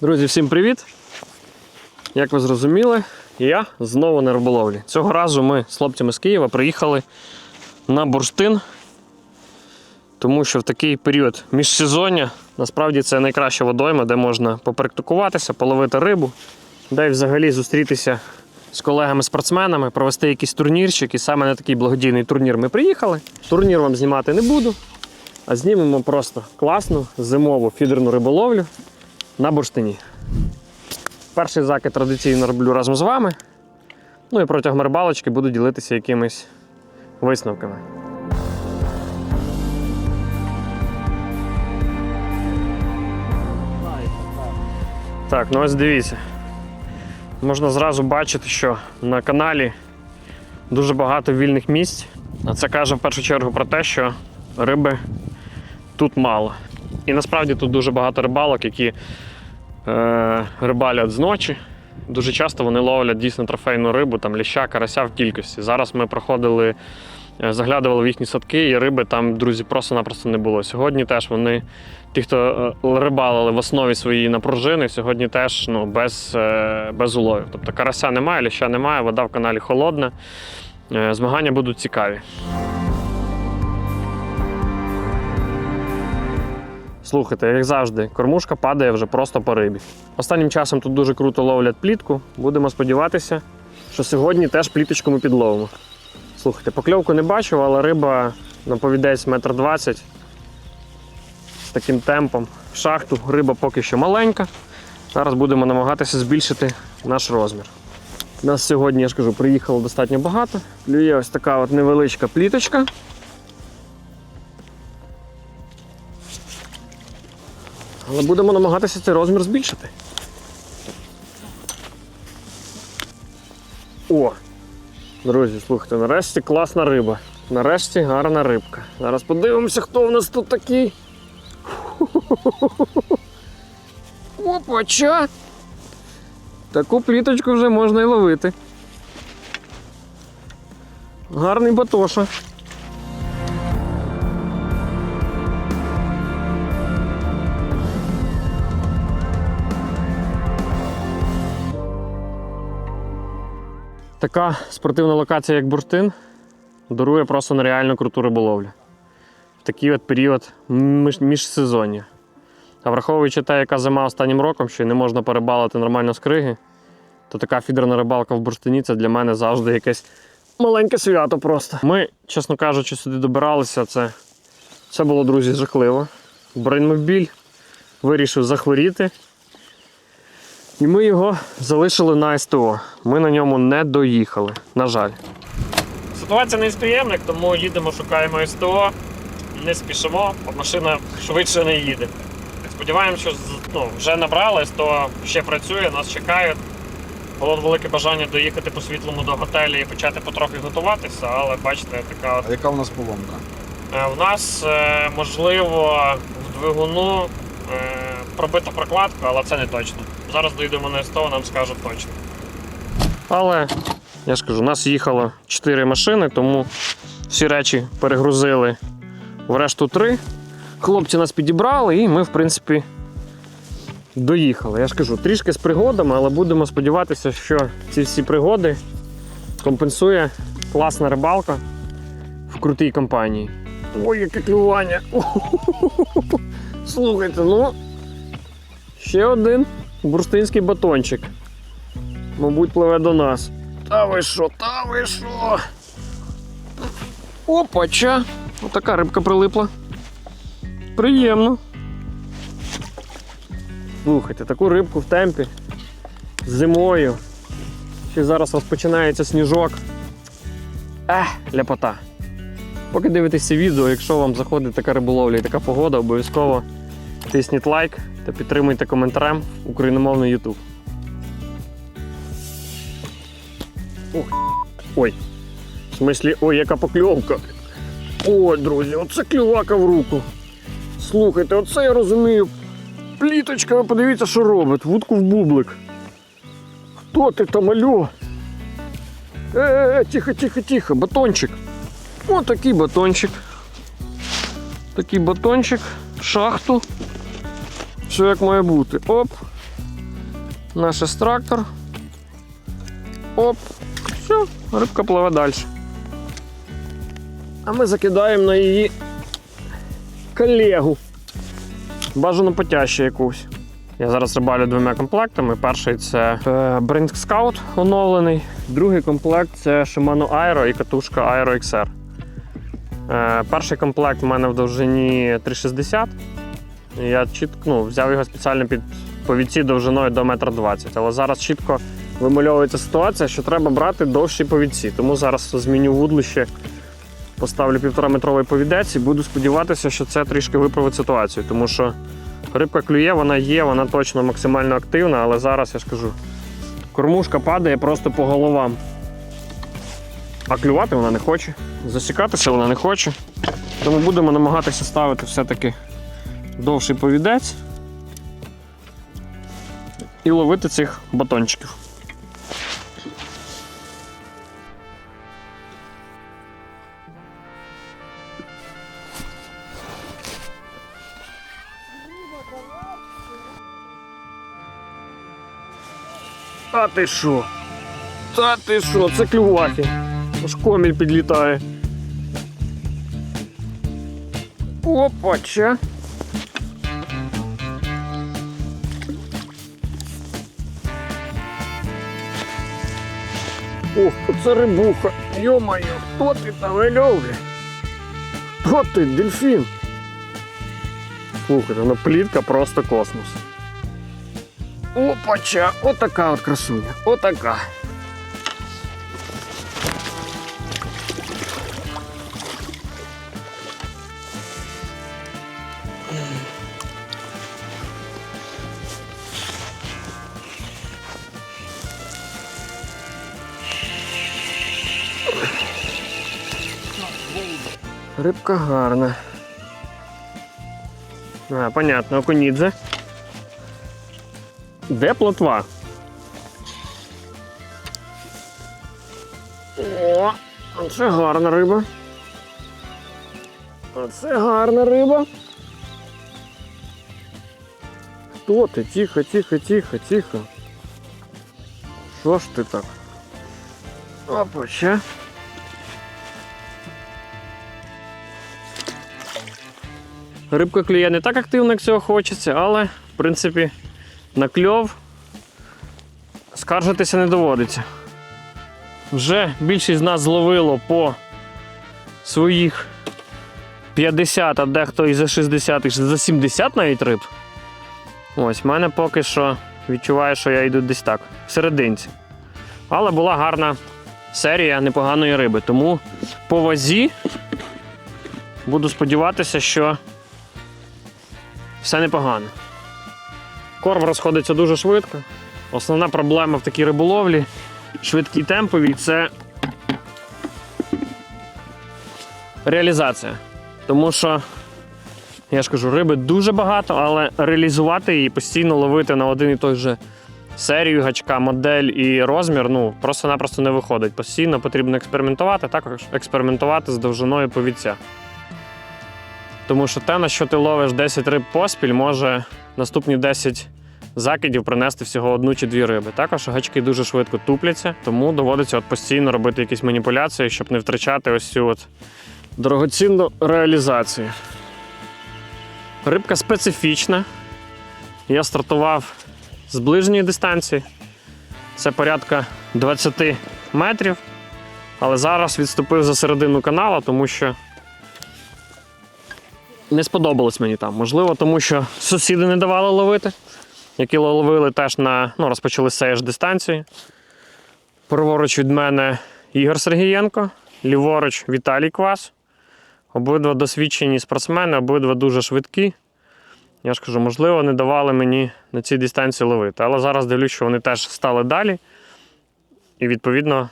Друзі, всім привіт! Як ви зрозуміли, я знову на риболовлі. Цього разу ми з хлопцями з Києва приїхали на бурштин, тому що в такий період міжсезоння насправді це найкраща водойма, де можна попрактикуватися, половити рибу, де й взагалі зустрітися з колегами-спортсменами, провести якийсь турнірчик. І саме на такий благодійний турнір ми приїхали. Турнір вам знімати не буду, а знімемо просто класну зимову фідерну риболовлю на бурштині. Перший закид традиційно роблю разом з вами. Ну і протягом рибалочки буду ділитися якимись висновками. Так, ну ось дивіться. Можна зразу бачити, що на каналі дуже багато вільних місць. А це каже в першу чергу про те, що риби тут мало. І насправді тут дуже багато рибалок, які е, рибалять зночі. Дуже часто вони ловлять дійсно трофейну рибу, там ліща, карася в кількості. Зараз ми проходили, е, заглядували в їхні садки, і риби там, друзі, просто-напросто не було. Сьогодні теж вони, ті, хто е, рибалили в основі своєї на пружини, сьогодні теж ну, без, е, без уловів. Тобто карася немає, ліща немає, вода в каналі холодна. Змагання будуть цікаві. Слухайте, як завжди, кормушка падає вже просто по рибі. Останнім часом тут дуже круто ловлять плітку. Будемо сподіватися, що сьогодні теж пліточку ми підловимо. Слухайте, покльовку не бачу, але риба на повідець метр двадцять. З таким темпом. В шахту риба поки що маленька. Зараз будемо намагатися збільшити наш розмір. Нас сьогодні, я ж кажу, приїхало достатньо багато. Клює ось така от невеличка пліточка. Але будемо намагатися цей розмір збільшити. О! Друзі, слухайте, нарешті класна риба. Нарешті гарна рибка. Зараз подивимося, хто в нас тут такий. Опача! Таку пліточку вже можна і ловити. Гарний батоша. Така спортивна локація, як бурштин, дарує просто нереально круту риболовлю. В такий от період між- міжсезоння. А враховуючи те, яка зима останнім роком, що не можна перебалити нормально з криги, то така фідерна рибалка в бурштині це для мене завжди якесь маленьке свято просто. Ми, чесно кажучи, сюди добиралися. Це, це було, друзі, жахливо. Брейнмобіль вирішив захворіти. І ми його залишили на СТО. Ми на ньому не доїхали, на жаль. Ситуація не з приємних, тому їдемо, шукаємо СТО, не спішимо, бо машина швидше не їде. Сподіваємося, що ну, вже набрали, СТО ще працює, нас чекають. Було велике бажання доїхати по світлому до готелю і почати потрохи готуватися, але бачите, така А яка в нас поломка? Е, В нас е, можливо в двигуну е, пробита прокладка, але це не точно. Зараз доїдемо на СТО, нам скажуть точно. Але я ж кажу, у нас їхало 4 машини, тому всі речі перегрузили в решту 3. Хлопці нас підібрали і ми, в принципі, доїхали. Я ж кажу, трішки з пригодами, але будемо сподіватися, що ці всі пригоди компенсує класна рибалка в крутій компанії. Ой, яке клювання. Слухайте, ну. Ще один бурштинський батончик. Мабуть, пливе до нас. Та ви що, та ви що? Опача! Отака рибка прилипла. Приємно. Слухайте, таку рибку в темпі. Зимою. Ще зараз розпочинається сніжок. Ех, ляпота. Поки дивитесь це відео, якщо вам заходить така риболовля і така погода, обов'язково тисніть лайк та підтримуйте коментарем україномовний YouTube. Ой. В смислі, ой, яка покльовка. Ой, друзі, оце клювака в руку. Слухайте, оце я розумію. Пліточка, ви подивіться, що робить. Вудку в бублик. Хто ти там, алло? Е, тихо, тихо, тихо, батончик. Ось такий батончик. Такий батончик, шахту. Все як має бути. Оп. Наш екстрактор. Оп, все, рибка пливе далі. А ми закидаємо на її колегу. Бажано потяжче якусь. Я зараз рибалю двома комплектами. Перший це е, Brink Scout оновлений. Другий комплект це Shimano Aero і катушка Aero XR. Е, перший комплект в мене в довжині 360. Я чітко ну, взяв його спеціально під повідці довжиною до 1,20 м. Але зараз чітко вимальовується ситуація, що треба брати довші повідці. Тому зараз зміню вудлище, поставлю півтора метровий повідець і буду сподіватися, що це трішки виправить ситуацію. Тому що рибка клює, вона є, вона точно максимально активна, але зараз я ж кажу, кормушка падає просто по головам. А клювати вона не хоче, засікатися вона не хоче. Тому будемо намагатися ставити все-таки довший повідець і ловити цих батончиків. Та ти що? Та ти що? Це клюваки. Аж коміль підлітає. Опача. Ох, це рибуха. Йо-моє, хто ти там вильовля? Хто ти, дельфін? Слухайте, ну плітка просто космос. Опача, отака от красуня, отака. Рибка гарна. А, понятно, окунідзе. Де плотва? О, це гарна риба. Оце гарна риба. Хто ти? Тихо, тихо, тихо, тихо. Що ж ти так? Опа, ще. Рибка клює не так активно, як цього хочеться, але, в принципі, на кльов скаржитися не доводиться. Вже більшість з нас зловило по своїх 50, а дехто і за 60, і за 70 навіть риб. Ось, в мене поки що відчуваю, що я йду десь так, в серединці. Але була гарна серія непоганої риби. Тому по вазі буду сподіватися, що все непогано. Корм розходиться дуже швидко. Основна проблема в такій риболовлі швидкій темповій це реалізація. Тому що, я ж кажу, риби дуже багато, але реалізувати її, постійно ловити на один і той же серію гачка, модель і розмір ну, просто-напросто не виходить. Постійно потрібно експериментувати, також експериментувати з довжиною повідця. Тому що те, на що ти ловиш 10 риб поспіль, може наступні 10 закидів принести всього одну чи дві риби. Також гачки дуже швидко тупляться, тому доводиться от постійно робити якісь маніпуляції, щоб не втрачати ось цю от дорогоцінну реалізацію. Рибка специфічна. Я стартував з ближньої дистанції. Це порядка 20 метрів. Але зараз відступив за середину канала, тому що не сподобалось мені там. Можливо, тому що сусіди не давали ловити, які ловили теж на ну, розпочали з ж дистанції. Праворуч від мене Ігор Сергієнко, ліворуч Віталій Квас. Обидва досвідчені спортсмени, обидва дуже швидкі. Я ж кажу, можливо, не давали мені на цій дистанції ловити. Але зараз дивлюсь, що вони теж стали далі. І відповідно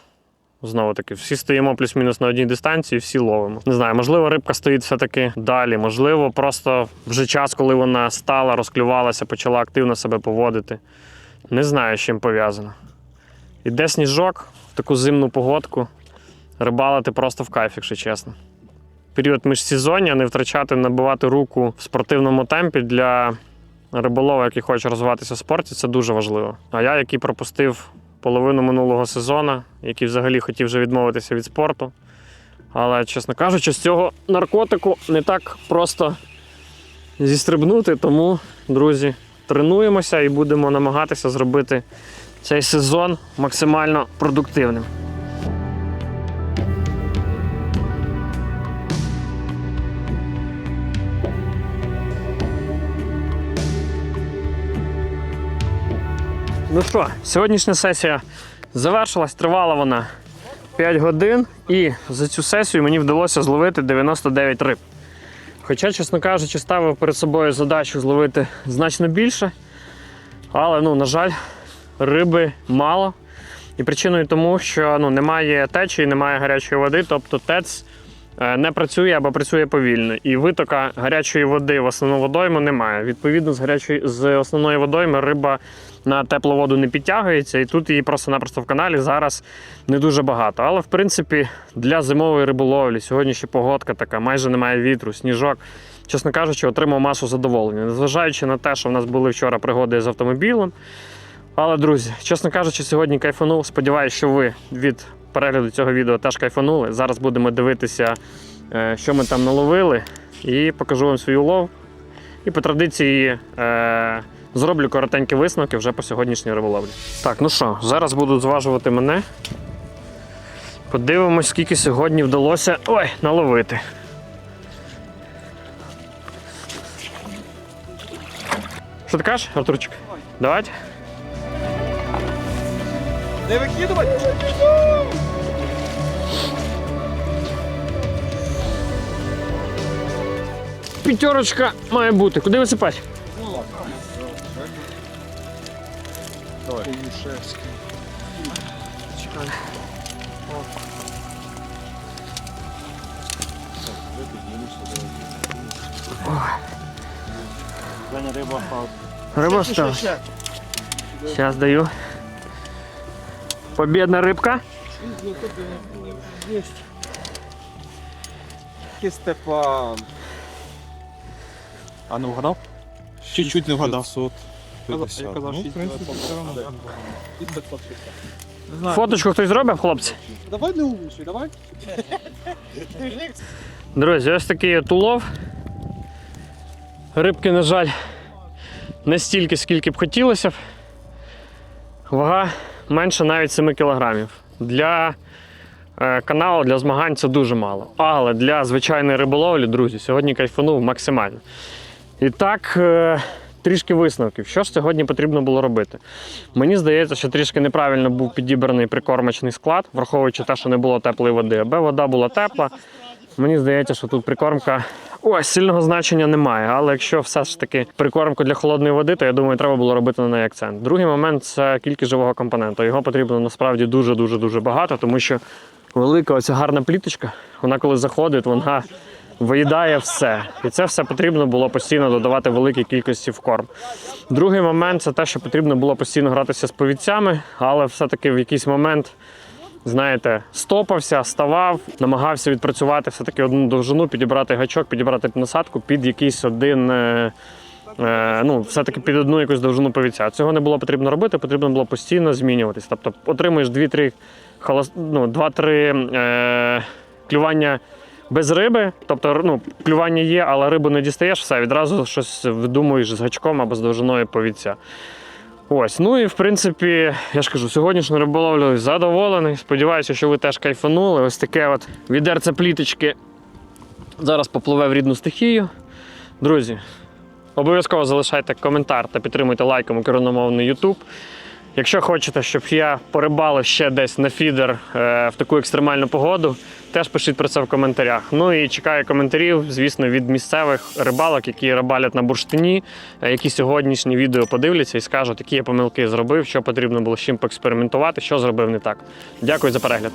Знову таки, всі стоїмо плюс-мінус на одній дистанції, всі ловимо. Не знаю, можливо, рибка стоїть все-таки далі. Можливо, просто вже час, коли вона стала, розклювалася, почала активно себе поводити. Не знаю, з чим пов'язано. Іде сніжок в таку зимну погодку. Рибалити просто в кайф, якщо чесно. Період міжсезоння не втрачати, набивати руку в спортивному темпі для риболова, який хоче розвиватися в спорті, це дуже важливо. А я, який пропустив половину минулого сезону, який взагалі хотів вже відмовитися від спорту. Але, чесно кажучи, з цього наркотику не так просто зістрибнути. Тому, друзі, тренуємося і будемо намагатися зробити цей сезон максимально продуктивним. Ну що, сьогоднішня сесія завершилась, тривала вона 5 годин, і за цю сесію мені вдалося зловити 99 риб. Хоча, чесно кажучи, ставив перед собою задачу зловити значно більше, але, ну, на жаль, риби мало. І причиною тому, що ну, немає течії, немає гарячої води, тобто ТЕЦ е, не працює або працює повільно. І витока гарячої води в основну водойму немає. Відповідно, з гарячої з основної водойми риба на теплу воду не підтягується, і тут її просто-напросто в каналі зараз не дуже багато. Але в принципі для зимової риболовлі сьогодні ще погодка така, майже немає вітру, сніжок. Чесно кажучи, отримав масу задоволення. Незважаючи на те, що в нас були вчора пригоди з автомобілем. Але, друзі, чесно кажучи, сьогодні кайфанув. Сподіваюся, що ви від перегляду цього відео теж кайфанули. Зараз будемо дивитися, е, що ми там наловили, і покажу вам свій улов. І по традиції е, зроблю коротенькі висновки вже по сьогоднішній риболовлі. Так, ну що, зараз будуть зважувати мене. Подивимось, скільки сьогодні вдалося ой, наловити. Що ти кажеш, Артурчик? Давайте. Не викидувати? П'ятерочка має бути. Куди висипати? Давай. Кулішевський. Чекай. Женя риба впав. Риба стала. Сейчас даю. Победна рибка. Есть. Степан. А не вгадав? Чуть-чуть не вгадав. 550. Я казав, Ну, в принципі, все одно. Не знаю. Фоточку хтось зробив, хлопці? Давай не улучшуй, давай. Друзі, ось такий от улов. Рибки, на жаль, не стільки, скільки б хотілося б. Вага менше навіть 7 кілограмів. Для е, каналу, для змагань це дуже мало. Але для звичайної риболовлі, друзі, сьогодні кайфанув максимально. І так, е, трішки висновків. Що ж сьогодні потрібно було робити? Мені здається, що трішки неправильно був підібраний прикормочний склад, враховуючи те, що не було теплої води. Аби вода була тепла, Мені здається, що тут прикормка ось сильного значення немає. Але якщо все ж таки прикормку для холодної води, то я думаю, треба було робити на неї акцент. Другий момент це кількість живого компоненту. Його потрібно насправді дуже дуже дуже багато, тому що велика оця гарна пліточка, вона коли заходить, вона виїдає все. І це все потрібно було постійно додавати великій кількості в корм. Другий момент це те, що потрібно було постійно гратися з повідцями, але все-таки в якийсь момент знаєте, стопався, ставав, намагався відпрацювати все-таки одну довжину, підібрати гачок, підібрати насадку під якийсь один. е, е, Ну, все-таки під одну якусь довжину повіця. Цього не було потрібно робити, потрібно було постійно змінюватись. Тобто отримуєш 2-3 холос... ну, 2-3 е... клювання без риби, тобто ну, клювання є, але рибу не дістаєш, все, відразу щось видумуєш з гачком або з довжиною повіця. Ось, ну і в принципі, я ж кажу, сьогоднішньою риболовлею задоволений. Сподіваюся, що ви теж кайфанули. Ось таке от відерце пліточки зараз попливе в рідну стихію. Друзі, обов'язково залишайте коментар та підтримуйте лайком україномовний YouTube. Якщо хочете, щоб я порибалив ще десь на фідер е, в таку екстремальну погоду, теж пишіть про це в коментарях. Ну і чекаю коментарів, звісно, від місцевих рибалок, які рибалять на бурштині, е, які сьогоднішні відео подивляться і скажуть, які я помилки зробив, що потрібно було з чим поекспериментувати, що зробив не так. Дякую за перегляд.